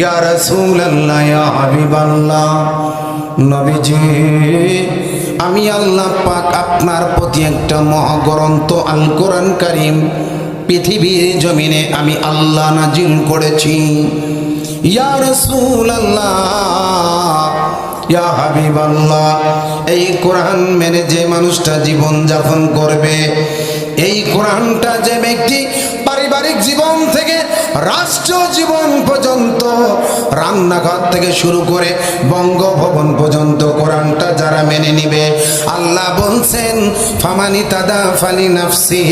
ইয়া রাসূলুল্লাহ, ইয়া হাবিবাল্লাহ। নবীজি, আমি আল্লাহ পাক আপনার প্রতি একটা মহাগ্রন্থ আল কোরআন কারীম পৃথিবীর জমিনে আমি আল্লাহ নাজিল করেছি। ইয়া রাসূলুল্লাহ, ইয়া হাবিবাল্লাহ, এই কোরআন মেনে যে মানুষটা জীবন যাপন করবে, এই কোরআনটা যে ব্যক্তি পারিবারিক জীবন থেকে রাষ্ট্র জীবন পর্যন্ত, রান্নাঘর থেকে শুরু করে বঙ্গভবন পর্যন্ত কোরআনটা যারা মেনে নিবে, আল্লাহ বলছেন, ফামানি তাদা ফালি নাফসি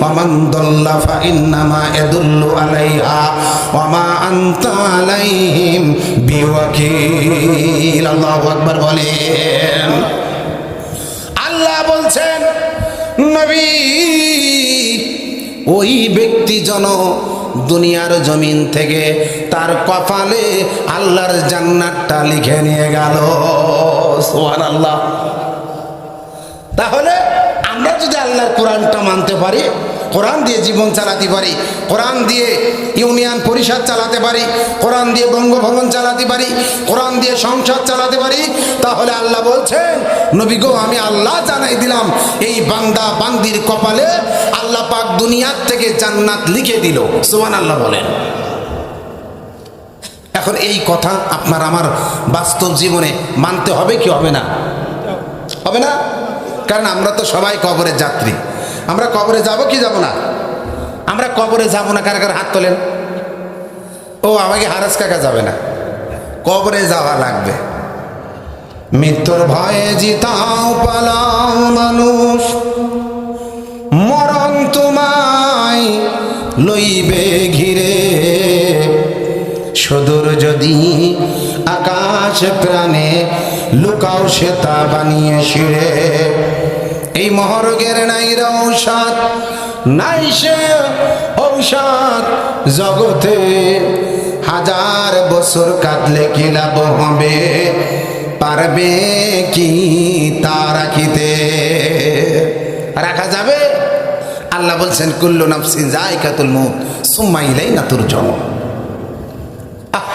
ওয়ামান দল্লা ফা ইন্নামা ইয়াদুল্লু আলাইহা ওয়ামা আনতা আলাইহিম বিওয়াকিল। আল্লাহু আকবার বলেন। আল্লাহ বলছেন, নবী, ওই ব্যক্তি জন দুনিয়ার জমিন থেকে তার কপালে আল্লাহর জান্নাতটা লিখে নিয়ে গেল। সোহান আল্লাহ তাহলে আমরা যদি আল্লাহর কোরআনটা মানতে পারি কোরআন দিয়ে জীবন চালাতে পারি, কোরআন দিয়ে ইউনিয়ন পরিষদ চালাতে পারি, কোরআন দিয়ে বঙ্গভবন চালাতে পারি, কোরআন দিয়ে সংসদ চালাতে পারি, তাহলে আল্লাহ বলছেন, নবী গো, আমি আল্লাহ জানাই দিলাম, এই বান্দা বান্দির কপালে আল্লাহ পাক দুনিয়ার থেকে জান্নাত লিখে দিল। সুমান আল্লাহ বলেন। এখন এই কথা আপনার আমার বাস্তব জীবনে মানতে হবে কি হবে না? হবে না? কারণ আমরা তো সবাই কবরের যাত্রী। আমরা কবরে যাব কি যাব না? আমরা কবরে যাব না, কার কার হাত তোলেন? ও, আমাকে হারাস কাকা যাবে না। কবরে যাওয়া লাগবে। মৃত্যুর ভয়ে জিতাও পালাও মানুষ। মরণ তোমায় লইবে ঘিরে। সদূর যদি আকাশ প্রাণে লুকাও, সে তা বানিয়ে শিরে এই মহরগের নাই ঔষধ নাই সে ঔষধ। জগতে হাজার বছর কাটলে কি লাভ হবে? পারবে কি তা রাখিতে? রাখা যাবে? আল্লাহ বলছেন কুল্লু নাফসিন জায়কাতুল মউত সুম্মা ইলাইনা তুরজাউন। আহ,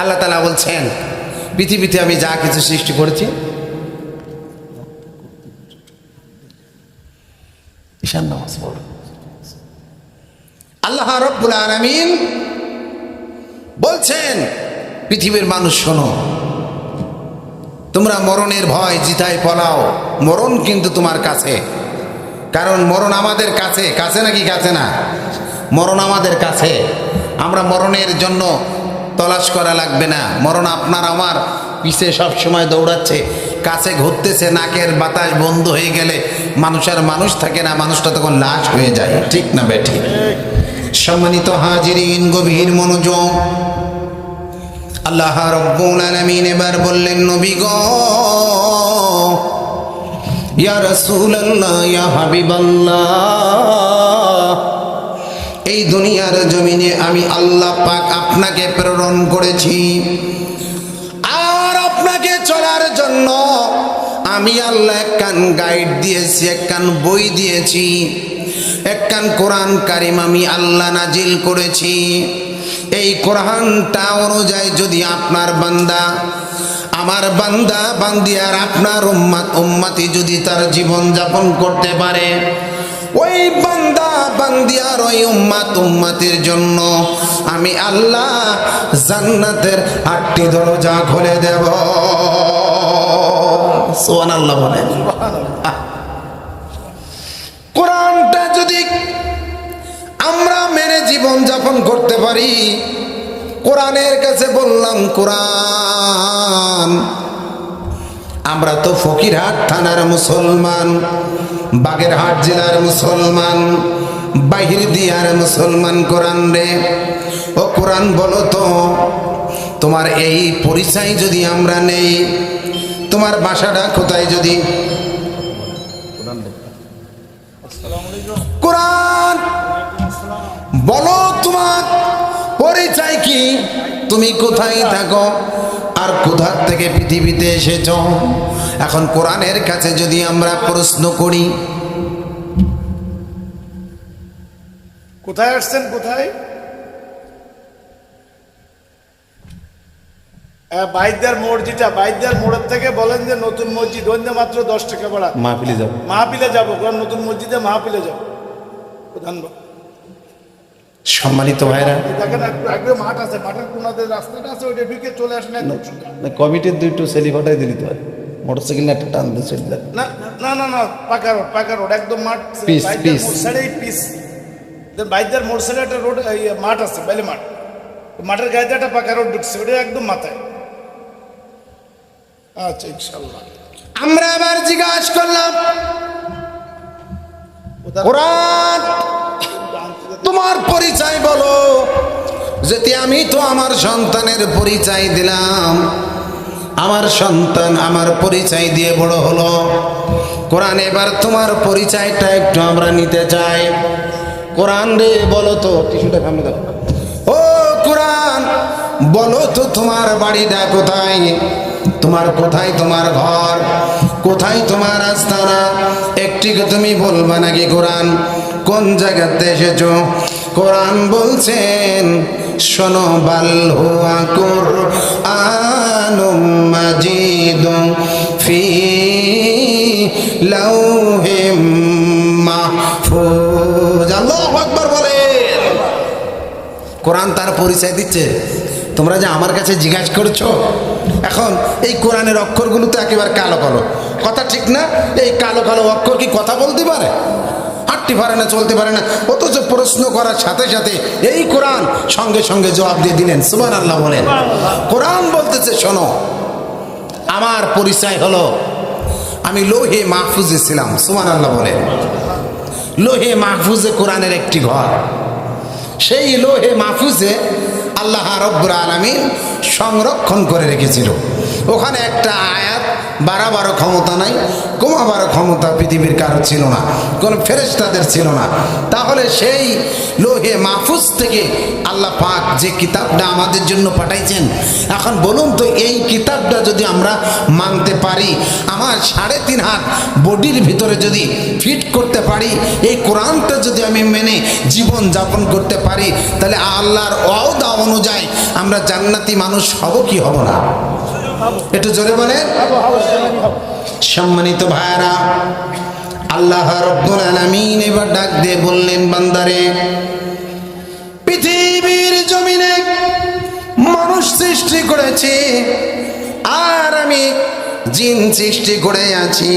আল্লাহ তালা বলছেন পৃথিবীতে আমি যা কিছু সৃষ্টি করেছি ঈশান নামাজ পড়ো। আল্লাহ রব্বুল আলামিন বলছেন, পৃথিবীর মানুষ শোনো, তোমরা মরণের ভয় জিতায় পলাও। মরণ কিন্তু তোমার কাছে। কারণ মরণ আমাদের কাছে। কাছে নাকি কাছে না? মরণ আমাদের কাছে। আমরা মরণের জন্য তলাশ করা লাগবে না। মরণ আপনার আমার পিছে সবসময় দৌড়াচ্ছে। কাছে ঘুরতেছে, নাকের বাতাস বন্ধ হয়ে গেলে মানুষ আর মানুষ থাকে না, মানুষটা তখন লাশ হয়ে যায়। ঠিক না বেঠি? সম্মানিত হাজিরিন, গভীর মনোযোগ। আল্লাহ রব্বুল এবার বললেন, নবী গো, ইয়া রাসূলুল্লাহ, ইয়া হাবিবাল্লাহ, এই দুনিয়ার জমিনে আমি আল্লাহ পাক আপনাকে প্রেরণ করেছি। জন্য আমি আল্লাহ একখান গাইড দিয়েছি একখান বই দিয়েছি একখান কোরআন কারিম আমি আল্লাহ নাজিল করেছি। এই কোরআনটা অনুযায়ী যদি আপনার বান্দা, আমার বান্দা বান্দি আর আপনার উম্মাত উম্মাতি যদি তার জীবন যাপন করতে পারে, ওই বান্দা বান্দি আর ওই উম্মাত উম্মাতির জন্য আমি আল্লাহ জান্নাতের আটটি দরজা খুলে দেব। বলেন কোরআনটা যদি আমরা মেনে জীবন যাপন করতে পারি, কোরআনের কাছে বললাম, কোরআন, আমরা তো ফকিরহাট থানার মুসলমান, বাগেরহাট জেলার মুসলমান, বাহির দিয়ার মুসলমান কোরআন রে। ও কোরআন বলো তো, তোমার এই পরিচয় যদি আমরা নেই তোমার বাসাটা কোথায় যদি? কোরআন! বলো তোমার পরিচয় কি? তুমি কোথায় থাকো? আর কোথার থেকে পৃথিবীতে এসেছ? এখন কোরআনের কাছে যদি আমরা প্রশ্ন করি, কোথায় আসছেন, কোথায়? বাইদার মোড় যেটা বাইদার মোড়ের থেকে বলেন যে নতুন মসজিদ অন্য মাত্র দশ টাকা ভাড়া। মাহফিলে যাব। মাহপিলে যাব কারণ নতুন মসজিদে মাহপিলে যাব। বক্তা। সম্মানিত ভাইরা। দেখেন একটু আগে মাঠ আছে মাঠের কোনাতে রাস্তাটা আছে ওইটা ঢুকে চলে আসেন একদম কমিটির সেলি ফাটাই দিলি তো সাইকেল একটা টান যাবে। না না না না পাকা রোড পাকা রোড একদম মাঠ। Piece. মোড় সাইডেই পিস বাইদার মোড় সাইডে একটা রোড মাঠ আছে বাইলে মাঠ। মাঠের গায়ে একটা পাকা রোড ঢুকছে ওটা একদম মাথায়। আচ্ছা ইনশাল্লাহ আমরা আবার জিজ্ঞাসা করলাম তোমার পরিচয় বলো। যেতে আমি তো আমার সন্তানের পরিচয় দিলাম, আমার সন্তান আমার পরিচয় দিয়ে বড় হলো। কোরআন, এবার তোমার পরিচয়টা একটু আমরা নিতে চাই। কোরআন রে, বলো তো, টিস্যুটা সামনে দাও। ও কোরআন, বলো তো তোমার বাড়িটা কোথায়? তোমার কোথায় তোমার ঘর? কোথায় তোমার আস্তানা? একটিকে তুমি বলবা নাকি কোরআন? কোন জায়গাতে এসেছ? কোরআন বলছেন, শোনো, বাল বলেন। কোরআন তার পরিচয় দিচ্ছে। তোমরা যে আমার কাছে জিজ্ঞাসা করছ এখন এই কোরআনের অক্ষরগুলো তো একেবারে কালো কালো। কথা ঠিক না? এই কালো কালো অক্ষর কি কথা বলতে পারে? হাঁটতে পারে না, চলতে পারে না। অথচ প্রশ্ন করার সাথে সাথে এই কোরআন সঙ্গে সঙ্গে জবাব দিয়ে দিলেন। সুবান আল্লাহ বলেন। কোরআন বলতেছে, শোনো, আমার পরিচয় হলো, আমি লোহে মাহফুজে ছিলাম। সুমান আল্লাহ বলেন। লোহে মাহফুজে কোরআনের একটি ঘর। সেই লোহে মাহফুজে আল্লাহ রব্বুর আলমিন সংরক্ষণ করে রেখেছিল। ওখানে একটা আয়াত, বাড়াবারও ক্ষমতা নাই, কমাবারও ক্ষমতা পৃথিবীর কারও ছিল না, কোনো ফেরেস্তাদের ছিল না। তাহলে সেই লোহে মাহফুজ থেকে আল্লাহ পাক যে কিতাবটা আমাদের জন্য পাঠাইছেন। এখন বলুন তো, এই কিতাবটা যদি আমরা মানতে পারি, আমার সাড়ে তিন হাত বডির ভিতরে যদি ফিট করতে পারি, এই কোরআনটা যদি আমি মেনে জীবন যাপন করতে পারি, তাহলে আল্লাহর অদা অনুযায়ী আমরা জান্নাতি মানুষ হব কি হব না? একটু জোরে বলে সম্মানিত ভাইরা আল্লাহ রব্বুল আলামিন এবার ডাক দিয়ে বললেন, বান্দারে সৃষ্টি করেছি। আর আমি জিন সৃষ্টি করে আছি।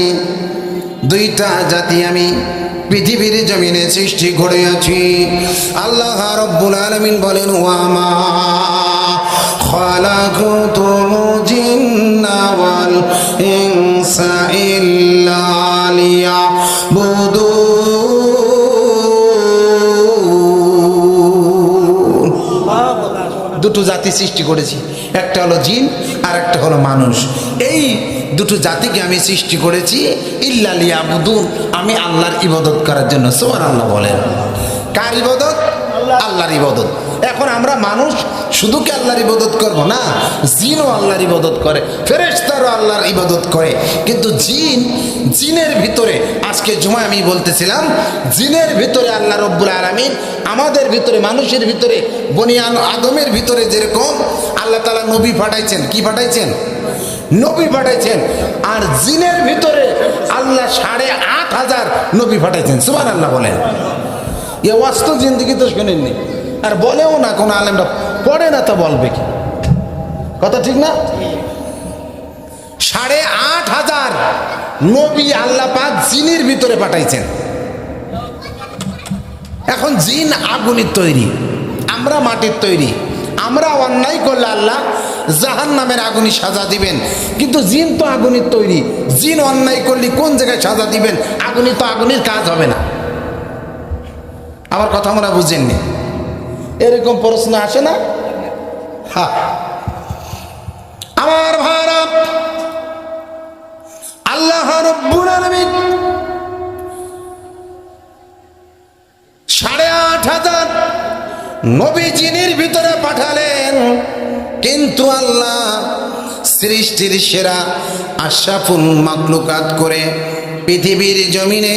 দুইটা জাতি আমি পৃথিবীর জমিনে সৃষ্টি করে আছি। আল্লাহ রব্বুল আলামিন বলেন ওয়ামা লিয়াবুদুন দুটো জাতি সৃষ্টি করেছি। হলো জিন আর একটা হলো মানুষ। এই দুটো জাতিকে আমি সৃষ্টি করেছি, ইল্লা ইল্লালিয়াবুদুন আমি আল্লাহর ইবাদত করার জন্য। সোয়ার আল্লাহ বলেন। কার ইবাদত? আল্লাহর ইবাদত। এখন আমরা মানুষ শুধু কি আল্লাহর ইবাদত করব? না, জিনও আল্লাহর ইবাদত করে, ফেরেশতারও আল্লাহর ইবাদত করে। কিন্তু জিন, জিনের ভিতরে, আজকে জুমায় আমি বলতেছিলাম, জিনের ভিতরে আল্লাহ রব্বুল আলমিন, আমাদের ভিতরে, মানুষের ভিতরে বনিয়ান আদমের ভিতরে যেরকম আল্লাহ তালা নবী পাঠাইছেন, কি পাঠাইছেন? নবী পাঠাইছেন। আর জিনের ভিতরে আল্লাহ সাড়ে আট হাজার নবী পাঠাইছেন। সুমান আল্লাহ বলেন। এ বাস্তব জিন্দিগি তো শোনেননি। আর বলেও না কোনো আলেমরা, পড়ে না তা বলবে কি? কথা ঠিক না? সাড়ে আট হাজার নবী আল্লাহ জিনের ভিতরে পাঠাইছেন। এখন জিন আগুনের তৈরি, আমরা মাটির তৈরি। আমরা অন্যায় করলে আল্লাহ জাহান নামের আগুনি সাজা দিবেন। কিন্তু জিন তো আগুনের তৈরি, জিন অন্যায় করলে কোন জায়গায় সাজা দিবেন? আগুনি তো আগুনের কাজ হবে না। আমার কথা আমরা বুঝেননি। এরকম প্রশ্ন আসে না? হ্যাঁ আমার ভাইরা আল্লাহ সাড়ে আট হাজার নবী জিনের ভিতরে পাঠালেন। কিন্তু আল্লাহ সৃষ্টির সেরা আশাফুল মাকলুকাত করে পৃথিবীর জমিনে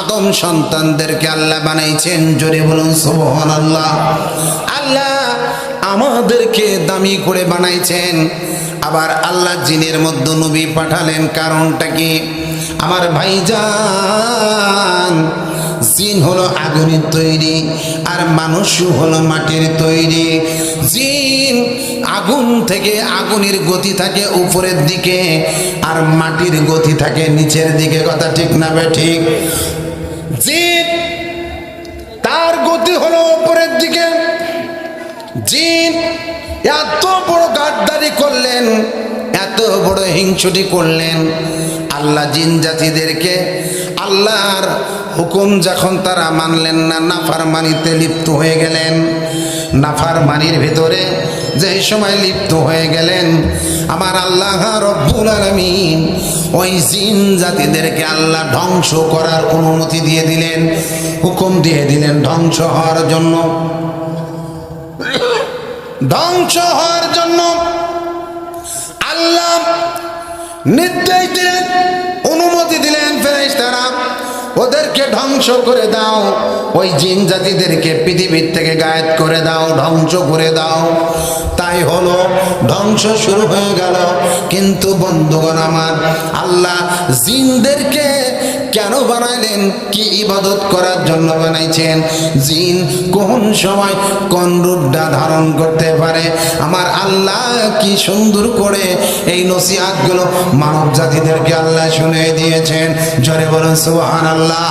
আদম সন্তানদেরকে আল্লাহ বানাইছেন। জোরে বলুন সোহান আল্লাহ আল্লাহ আমাদেরকে দামি করে বানাইছেন। আবার আল্লাহ জিনের মধ্যে নবী পাঠালেন, কারণটা কি? আমার ভাইজান, জিন হলো আগুনের তৈরি, আর মানুষও হলো মাটির তৈরি। জিন আগুন থেকে আগুনের গতি থাকে উপরের দিকে, আর মাটির গতি থাকে নিচের দিকে। কথা ঠিক না বে ঠিক? জিন, তার গতি হলো উপরের দিকে। জিন, এত বড় গাদ্দারি করলেন, এত বড় হিংসুটি করলেন। আল্লাহ জিন জাতিদেরকে আল্লাহর হুকুম যখন তারা মানলেন না নাফার মানিতে লিপ্ত হয়ে গেলেন। নাফার মানির ভিতরে যে সময় লিপ্ত হয়ে গেলেন, আমার আল্লাহ রব্বুল আলমিন ওই জিন জাতিদেরকে আল্লাহ ধ্বংস করার অনুমতি দিয়ে দিলেন, হুকুম দিয়ে দিলেন ধ্বংস হওয়ার জন্য। ধ্বংস হওয়ার জন্য আল্লাহ নির্দেশ দিলেন অনুমতি দিলেন ফেরেশতারা। ওদেরকে ধ্বংস করে দাও। ওই জিন জাতিদেরকে পৃথিবীর থেকে গায়েব করে দাও, ধ্বংস করে দাও। তাই হলো, ধ্বংস শুরু হয়ে গেল। কিন্তু বন্ধুগণ আমার, আল্লাহ জিনদেরকে কেন বানাইলেন? কি ইবাদত করার জন্য বানাইছেন? জিন কোন সময় কোন রূপটা ধারণ করতে পারে? আমার আল্লাহ কি সুন্দর করে এই নসিহাতগুলো মানব জাতিদেরকে আল্লাহ শুনে দিয়েছেন। জরে বলুন সুবহান আল্লাহ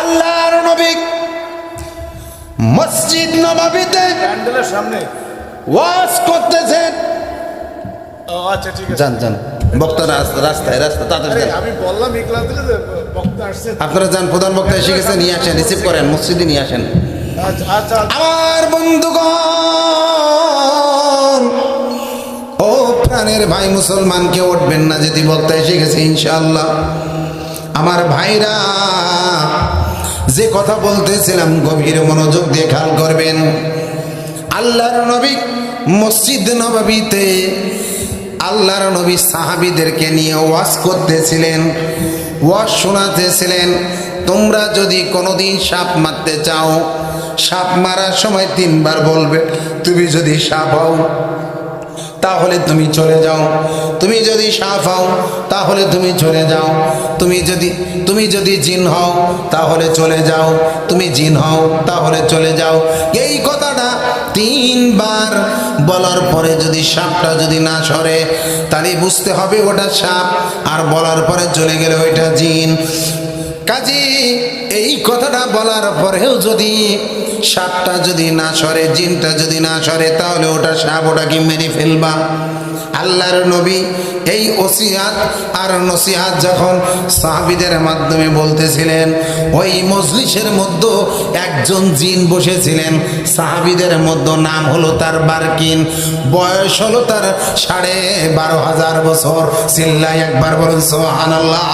আল্লাহর নবী মসজিদ নবাবিতে সামনে। ওয়াজ করতেছেন। আচ্ছা ঠিক আছে। যান যান। বক্তা রাস্তা রাস্তায় রাস্তা তাড়াতাড়ি আমি বললাম আপনারা যান প্রধান বক্তা এসে নিয়ে আসেন রিসিভ করেন মসজিদে নিয়ে আসেন। আচ্ছা আচ্ছা আমার বন্ধুগণ ও প্রাণের ভাই মুসলমান কেউ উঠবেন না যদি বক্তা এসে গেছে ইনশাল্লাহ আমার ভাইরা যে কথা বলতেছিলাম গভীর মনোযোগ দিয়ে খেয়াল করবেন। আল্লাহর নবী মসজিদ নবাবিতে আল্লাহর নবী সাহাবিদেরকে নিয়ে ওয়াজ করতেছিলেন, ওয়াজ শোনাতেছিলেন, তোমরা যদি কোনোদিন সাপ মারতে চাও, সাপ মারার সময় তিনবার বলবে, তুমি যদি সাপ হও তাহলে তুমি চলে যাও। তুমি যদি সাপ হও, তাহলে তুমি চলে যাও। তুমি যদি তুমি যদি জিন হও, তাহলে চলে যাও। তুমি জিন হও, তাহলে চলে যাও। এই কথাটা তিনবার বলার পরে যদি সাপটা যদি না সরে, তাহলে বুঝতে হবে ওটা সাপ। আর বলার পরে চলে গেলে ওইটা জিন। কাজী, এই কথাটা বলার পরেও যদি সাপটা যদি না সরে, জিনটা যদি না সরে, তাহলে ওটা সাপ ওটাকে মেরে ফেলবা। আল্লাহর নবী এই ওসিহাত আর নসিহাত যখন সাহাবিদের মাধ্যমে বলতেছিলেন, ওই মজলিসের মধ্যে একজন জিন বসেছিলেন, সাহাবিদের মধ্যে নাম হলো তার বারকিন, বয়স হলো তার সাড়ে বারো হাজার বছর। চিল্লাই একবার বলুন সোহানাল্লাহ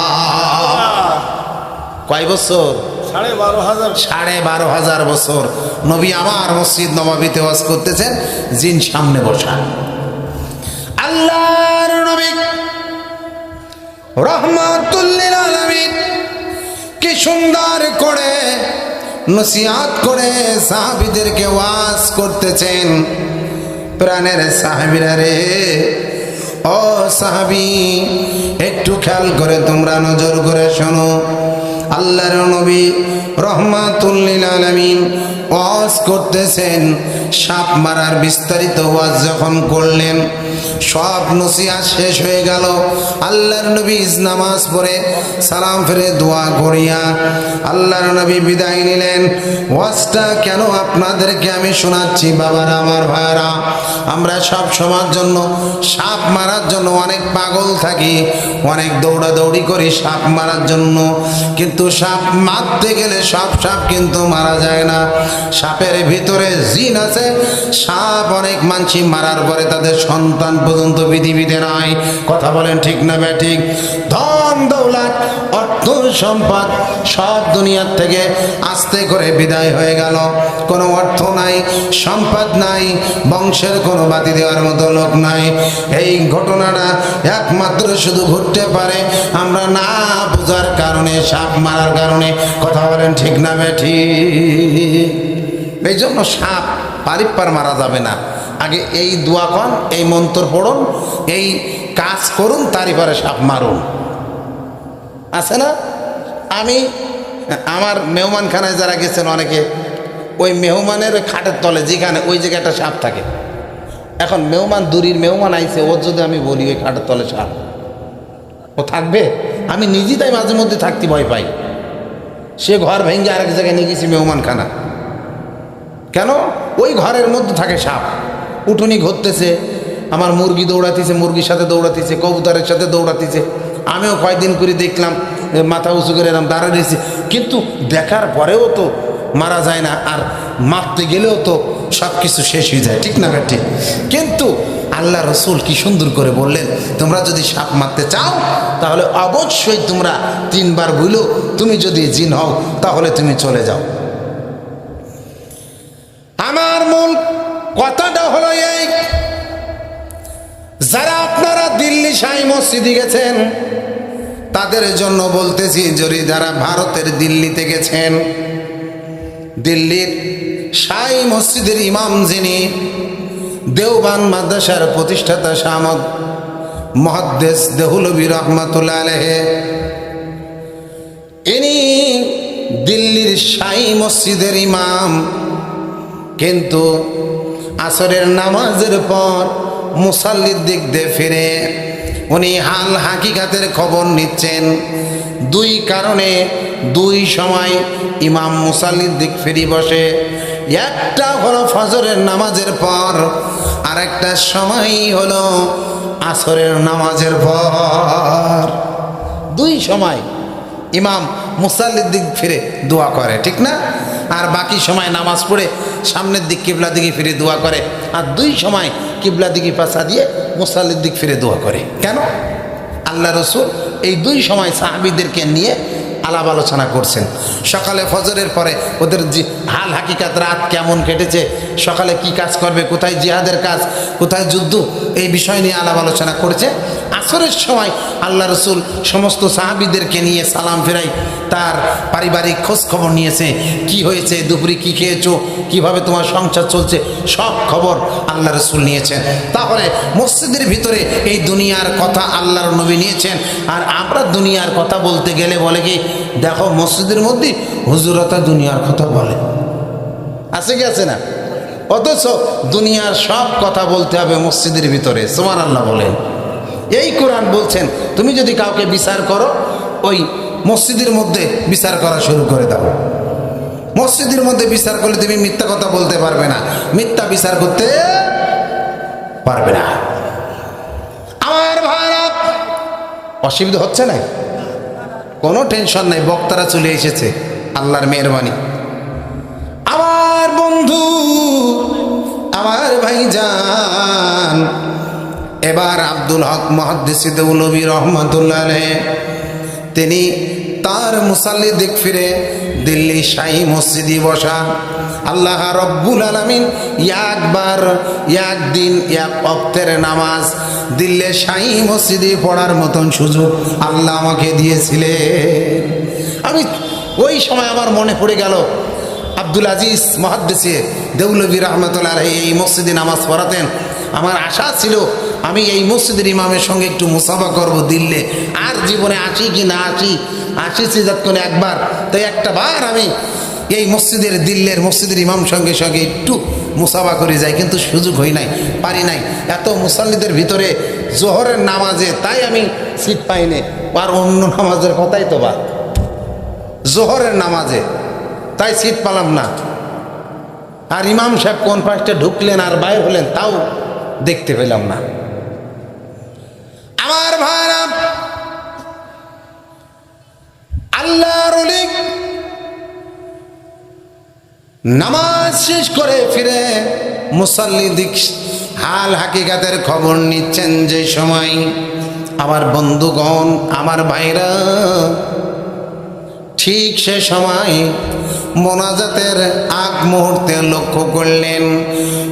কয় বছর? সাড়ে বারো হাজার। সাড়ে বারো হাজার বছর। নবী আমার মসজিদ নবাবিতে ওয়াজ করতেছেন জিন সামনে বসা। আল্লাহর নবী রহমাতুল্লিল আলামিন কি সুন্দর করে নসিহাত করে সাহাবিদেরকে ওয়াজ করতেছেন। প্রাণের সাহাবিরা রে ও সাহাবি একটু খেয়াল করে তোমরা নজর করে শোনো। আল্লাহর নবী রহমাতুল্লিল আলামিন ওয়াজ করতেছেন, সাপ মারার বিস্তারিত ওয়াজ যখন করলেন, সব নসিহা শেষ হয়ে গেল। আল্লাহর নবী নামাজ পড়ে সালাম ফিরে দোয়া করিয়া আল্লাহর নবী বিদায় নিলেন। ওয়াজটা কেন আপনাদেরকে আমি শোনাচ্ছি, বাবারা, আমার ভাইরা আমরা সব সময়ের জন্য সাপ মারার জন্য অনেক পাগল থাকি, অনেক দৌড়াদৌড়ি করি সাপ মারার জন্য। কিন্তু সাপ মারতে গেলে সব সাপ কিন্তু মারা যায় না। সাপের ভিতরে জিন আছে। সাপ অনেক মানসি মারার পরে তাদের সন্তান পর্যন্ত পৃথিবীতে নাই। কথা বলেন ঠিক না বে ঠিক? ধন দৌলত, অর্থ সম্পদ, সব দুনিয়ার থেকে আস্তে করে বিদায় হয়ে গেল। কোনো অর্থ নাই, সম্পদ নাই, বংশের কোনো বাতি দেওয়ার মতো লোক নাই। এই ঘটনাটা একমাত্র শুধু ঘটতে পারে আমরা না বোঝার কারণে, সাপ মারার কারণে। কথা বলেন ঠিক না বেঠি এই জন্য সাপ পারিপার মারা যাবে না। আগে এই দোয়া কন, এই মন্ত্র পড়ুন, এই কাজ করুন তারই পরে সাপ মারুন। আছে না? আমি, আমার মেহমানখানায় যারা গেছেন অনেকে, ওই মেহমানের খাটের তলে যেখানে, ওই জায়গায় একটা সাপ থাকে। এখন মেহমান, দূরির মেহমান আইছে, ওর যদি আমি বলি ওই খাটের তলে সাপ, ও থাকবে? আমি নিজেই তাই মাঝে মধ্যে থাকতে ভয় পাই। সে ঘর ভেঙে আরেক জায়গায় নিয়ে গেছি মেহমানখানা। কেন? ওই ঘরের মধ্যে থাকে সাপ। উঠুনি ঘুরতেছে, আমার মুরগি দৌড়াতিছে, মুরগির সাথে দৌড়াতিছে, কবুতরের সাথে দৌড়াতিছে। আমিও কয়েকদিন করে দেখলাম মাথা উঁচু করে এরম দাঁড়িয়ে রয়েছে। কিন্তু দেখার পরেও তো মারা যায় না, আর মারতে গেলেও তো সব কিছু শেষ হয়ে যায়, ঠিক না ঠিক? কিন্তু আল্লাহ রসুল কি সুন্দর করে বললেন, তোমরা যদি সাপ মারতে চাও, তাহলে অবশ্যই তোমরা তিনবার বইলো তুমি যদি জিন হও, তাহলে তুমি চলে যাও। মসজিদে গেছেন। তাদের জন্য বলতেছি, যদি যারা ভারতের দিল্লিতে গেছেন, দিল্লির সাই মসজিদের ইমাম যিনি, দেওবান মাদ্রাসার প্রতিষ্ঠাতা শামদ মহাদ্দেশ দেহুলবী রহমাতুল্লাহ আলহে ইনি দিল্লির সাই মসজিদের ইমাম। কিন্তু আসরের নামাজের পর মুসাল্লির দিক দিয়ে ফিরে উনি হাল হাকিকাতের খবর নিচ্ছেন। দুই কারণে দুই সময় ইমাম মুসাল্লির দিক ফিরি বসে। একটা হলো ফজরের নামাজের পর আর একটা সময় হলো আসরের নামাজের পর। দুই সময় ইমাম মুসাল্লির দিক ফিরে দোয়া করে, ঠিক না? আর বাকি সময় নামাজ পড়ে সামনের দিক কিবলা দিকে ফিরে দোয়া করে। আর দুই সময় কিবলা দিকে পাশা দিয়ে মুসাল্লির দিক ফিরে দোয়া করে। কেন? আল্লাহ রসুল এই দুই সময় সাহাবিদেরকে নিয়ে আলাপ আলোচনা করছেন। সকালে ফজরের পরে ওদের হাল হাকিকাত রাত কেমন কেটেছে, সকালে কি কাজ করবে, কোথায় জিহাদের কাজ, কোথায় যুদ্ধ, এই বিষয় নিয়ে আলাপ আলোচনা করেছে। আসরের সময় আল্লাহ রসুল সমস্ত সাহাবিদেরকে নিয়ে সালাম ফেরাই। তার পারিবারিক খোঁজ খবর নিয়েছে, কি হয়েছে, দুপুরে কি খেয়েছো, কীভাবে তোমার সংসার চলছে, সব খবর আল্লাহ রসুল নিয়েছেন। তাহলে মসজিদের ভিতরে এই দুনিয়ার কথা আল্লাহর নবী নিয়েছেন। আর আমরা দুনিয়ার কথা বলতে গেলে বলে কি, দেখো মসজিদের মধ্যে হুজুরতা দুনিয়ার কথা বলে। আছে কি আছে না? অথচ দুনিয়ার সব কথা বলতে হবে মসজিদের ভিতরে সোমান আল্লাহ বলেন। এই কোরআন বলছেন, তুমি যদি কাউকে বিচার করো, ওই মসজিদের মধ্যে বিচার করা শুরু করে দাও। মসজিদের মধ্যে বিচার করলে তুমি মিথ্যা কথা বলতে পারবে না। মিথ্যা বিচার করতে পারবে না। আমার ভারত, অসুবিধা হচ্ছে না? কোনো টেনশন নাই, বক্তারা চলে এসেছে, আল্লাহর মেহরবানি। আমার বন্ধু, আমার ভাইজান এবার আব্দুল হক মহাদ্দিসিদৌলবী রহমতুল্লাহ তিনি তার মুসাল্লি দিক ফিরে দিল্লি শাহী মসজিদে বসা, আল্লাহ রব্বুল আলমিন একবার, একদিন, এক অক্তের নামাজ দিল্লি শাহী মসজিদে পড়ার মতন সুযোগ আল্লাহ আমাকে দিয়েছিলেন। আমি ওই সময় আমার মনে পড়ে গেল, আব্দুল আজিজ মহাদ্দেশে দেউলবী রহমতুল্লাহ এই মসজিদে নামাজ পড়াতেন। আমার আশা ছিল আমি এই মসজিদের ইমামের সঙ্গে একটু মুসাফা করব দিল্লে। আর জীবনে আসি কি না আসি? আসিছি যখন একবার। তাই একটা বার আমি এই মসজিদের, দিল্লের মসজিদের ইমাম সঙ্গে সঙ্গে একটু মুসাফা করে যাই, কিন্তু সুযোগ হই নাই, পারি নাই। এত মুসাল্লিদের ভিতরে জোহরের নামাজে তাই আমি সিট পাইনি আর অন্য নামাজের কথাই তো বা জোহরের নামাজে তাই সিট পালাম না। আর ইমাম সাহেব কোন পাশটা ঢুকলেন আর বাইর হলেন, তাও দেখতে পেলাম না। ভাইরা আল্লাহর নামাজ শেষ করে ফিরে মুসল্লি দিক হাল হাকিকাতের খবর নিচ্ছেন যে সময় আমার বন্ধুগণ, আমার ভাইরা, ঠিক সে সময় মোনাজাতের আগ মুহূর্তে লক্ষ্য করলেন।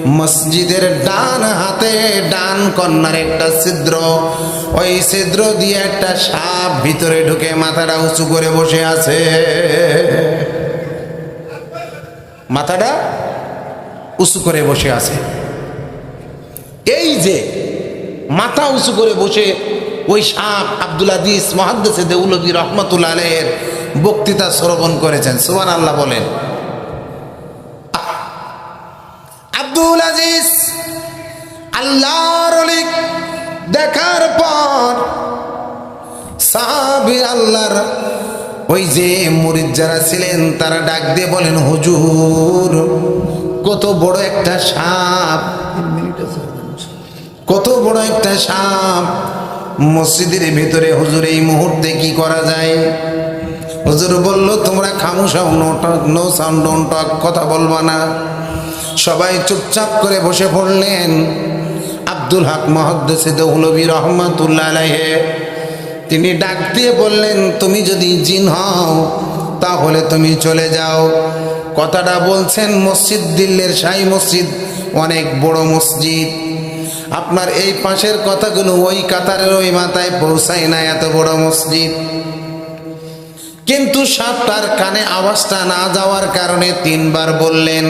মসজিদের ডান হাতে ডান কন্যার একটা ছিদ্র। ওই ছিদ্র দিয়ে একটা সাপ ভিতরে ঢুকে মাথাটা উঁচু করে বসে আছে। মাথাটা উঁচু করে বসে আছে। এই যে মাথা উঁচু করে বসে ওই সাপ আব্দুল আদিস মহাদ্দেসে দেউলবী রহমতুল্লাহ আলের বক্তৃতা শ্রবণ করেছেন। সুবান আল্লাহ বলেন আব্দুল আজিজ আল্লাহর দেখার পর সাহাবি আল্লাহর ওই যে মুরিদ যারা ছিলেন, তারা ডাক দিয়ে বলেন, হুজুর, কত বড় একটা সাপ। কত বড় একটা সাপ। মসজিদের ভিতরে হুজুর এই মুহূর্তে কি করা যায়? হুজুর বলল, তোমরা খামুসাও নো সাউন্ড ডোন্ট টক কথা বলবা না। সবাই চুপচাপ করে বসে পড়লেন। আব্দুল হক মহদ্দেসে দৌলবী রহমতুল্লাহ তিনি ডাক দিয়ে বললেন, তুমি যদি জিন হও, তাহলে তুমি চলে যাও। কথাটা বলছেন মসজিদ, দিল্লির শাহী মসজিদ, অনেক বড় মসজিদ। আপনার এই পাশের কথাগুলো ওই কাতারের ওই মাথায় পৌঁছায় না, এত বড় মসজিদ। কিন্তু সাপটার কানে আওয়াজটা না যাওয়ার কারণে তিনবার বললেন,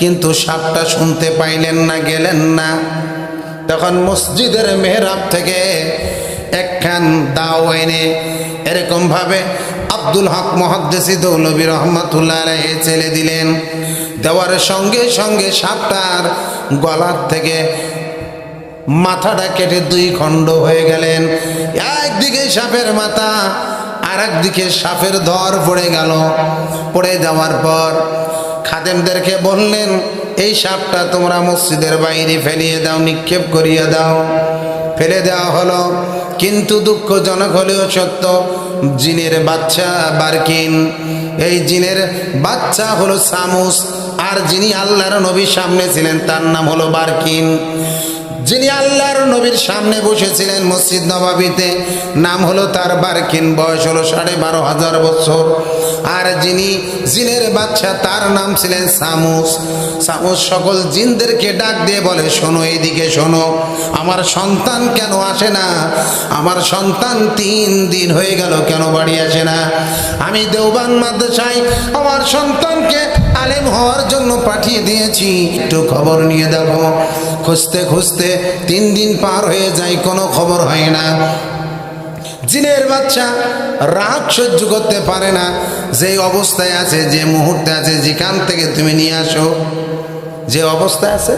কিন্তু সাপটা শুনতে পাইলেন না, গেলেন না। তখন মসজিদের মেহরাব থেকে একখান দাও এনে এরকম ভাবে আব্দুল হক মহাদ্দেসি দৌলবী রহমতুল্লাহ ছেলে দিলেন। দেওয়ার সঙ্গে সঙ্গে সাপটার গলার থেকে মাথাটা কেটে দুই খণ্ড হয়ে গেলেন। একদিকে সাপের মাথা আর একদিকে সাপের ধর পড়ে গেল। পড়ে যাওয়ার পর খাদেমদেরকে বললেন, এই সাপটা তোমরা মসজিদের বাইরে ফেলিয়ে দাও, নিক্ষেপ করিয়ে দাও। ফেলে দেওয়া হলো। কিন্তু দুঃখজনক হলেও সত্য, জিনের বাচ্চা বারকিন, এই জিনের বাচ্চা হলো সামুস, আর যিনি আল্লাহর নবীর সামনে ছিলেন, তার নাম হলো বারকিন। যিনি আল্লাহর নবীর সামনে বসেছিলেন মসজিদ নবাবিতে, নাম হলো তার বারকিন, বয়স হলো সাড়ে বারো হাজার বছর। আর যিনি জিনের বাচ্চা তার নাম ছিলেন সামুস। সামুস সকল জিনদেরকে ডাক দিয়ে বলে, শোনো এইদিকে শোনো, আমার সন্তান কেন আসে না? আমার সন্তান তিন দিন হয়ে গেল, কেন বাড়ি আসে না? আমি দেওবান মাদ্রাসায়, আমার সন্তানকে আলেম হওয়ার জন্য পাঠিয়ে দিয়েছি। একটু খবর নিয়ে দেখো। খুঁজতে খুঁজতে তিন দিন পার হয়ে যায়, কোনো খবর হয় না। জিনের বাচ্চা রাগ সহ্য করতে পারে না। যে অবস্থায় আছে, যে মুহূর্তে আছে, যেখান থেকে তুমি নিয়ে আসো, যে অবস্থায় আছে